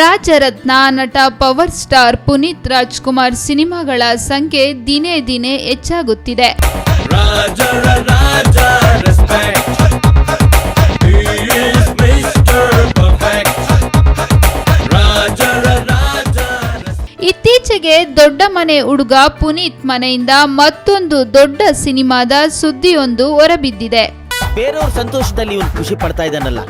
ರಾಜರತ್ನ ನಟ power star Puneeth Rajkumar ಸಿನಿಮಾಗಳ ಸಂಖ್ಯೆ ದಿನೇ ದಿನೇ ಹೆಚ್ಚಾಗುತ್ತಿದೆ. ಇತ್ತೀಚೆಗೆ ದೊಡ್ಡ ಮನೆ ಹುಡುಗ ಪುನೀತ್ ಮನೆಯಿಂದ ಮತ್ತೊಂದು ದೊಡ್ಡ ಸಿನಿಮಾದ ಸುದ್ದಿಯೊಂದು ಹೊರಬಿದ್ದಿದೆ. ಬೇರೆಯವ್ರ ಸಂತೋಷದಲ್ಲಿ ಇವನು ಖುಷಿ ಪಡ್ತಾ ಇದ್ದಾನಲ್ಲ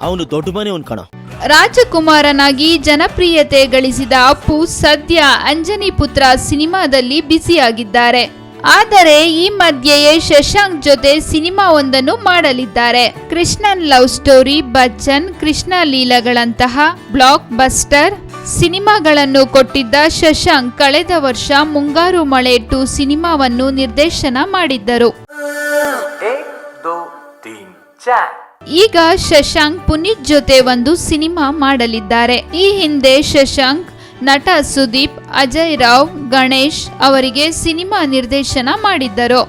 ಅವನು ದೊಡ್ಡ ಮನೆ ಒಂದು ಕಣೋ. ರಾಜಕುಮಾರನಾಗಿ ಜನಪ್ರಿಯತೆ ಗಳಿಸಿದ ಅಪ್ಪು ಸದ್ಯ ಅಂಜನಿ ಪುತ್ರ ಸಿನಿಮಾದಲ್ಲಿ ಬ್ಯುಸಿಯಾಗಿದ್ದಾರೆ. ಆದರೆ ಈ ಮಧ್ಯೆಯೇ ಶಶಾಂಕ್ ಜೊತೆ ಸಿನಿಮಾವೊಂದನ್ನು ಮಾಡಲಿದ್ದಾರೆ. ಕೃಷ್ಣನ್ ಲವ್ ಸ್ಟೋರಿ, ಬಚ್ಚನ್, ಕೃಷ್ಣ ಲೀಲಗಳಂತಹ ಬ್ಲಾಕ್ ಬಸ್ಟರ್ ಸಿನಿಮಾಗಳನ್ನು ಕೊಟ್ಟಿದ್ದ ಶಶಾಂಕ್ ಕಳೆದ ವರ್ಷ ಮುಂಗಾರು ಮಳೆ ಟು ಸಿನಿಮಾವನ್ನು ನಿರ್ದೇಶನ ಮಾಡಿದ್ದರು. ಈಗ ಶಶಾಂಕ್ ಪುನೀತ್ ಜೊತೆ ಒಂದು ಸಿನಿಮಾ ಮಾಡಲಿದ್ದಾರೆ. ಈ ಹಿಂದೆ ಶಶಾಂಕ್, ನಟ ಸುದೀಪ್, ಅಜಯ್ ರಾವ್, ಗಣೇಶ್ ಅವರಿಗೆ ಸಿನಿಮಾ ನಿರ್ದೇಶನ ಮಾಡಿದ್ದರು.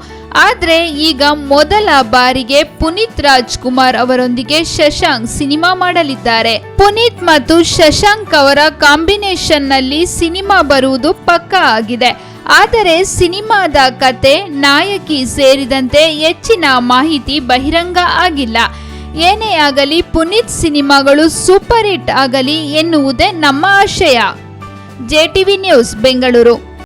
ಆದರೆ ಈಗ ಮೊದಲ ಬಾರಿಗೆ ಪುನೀತ್ ರಾಜ್ಕುಮಾರ್ ಅವರೊಂದಿಗೆ ಶಶಾಂಕ್ ಸಿನಿಮಾ ಮಾಡಲಿದ್ದಾರೆ. ಪುನೀತ್ ಮತ್ತು ಶಶಾಂಕ್ ಅವರ ಕಾಂಬಿನೇಷನ್ನಲ್ಲಿ ಸಿನಿಮಾ ಬರುವುದು ಪಕ್ಕಾ ಆಗಿದೆ. ಆದರೆ ಸಿನಿಮಾದ ಕತೆ, ನಾಯಕಿ ಸೇರಿದಂತೆ ಹೆಚ್ಚಿನ ಮಾಹಿತಿ ಬಹಿರಂಗ ಆಗಿಲ್ಲ. ಏನೇ ಆಗಲಿ ಪುನೀತ್ ಸಿನಿಮಾಗಳು ಸೂಪರ್ ಹಿಟ್ ಆಗಲಿ ಎನ್ನುವುದೇ ನಮ್ಮ ಆಶಯ. JTV news Bengaluru.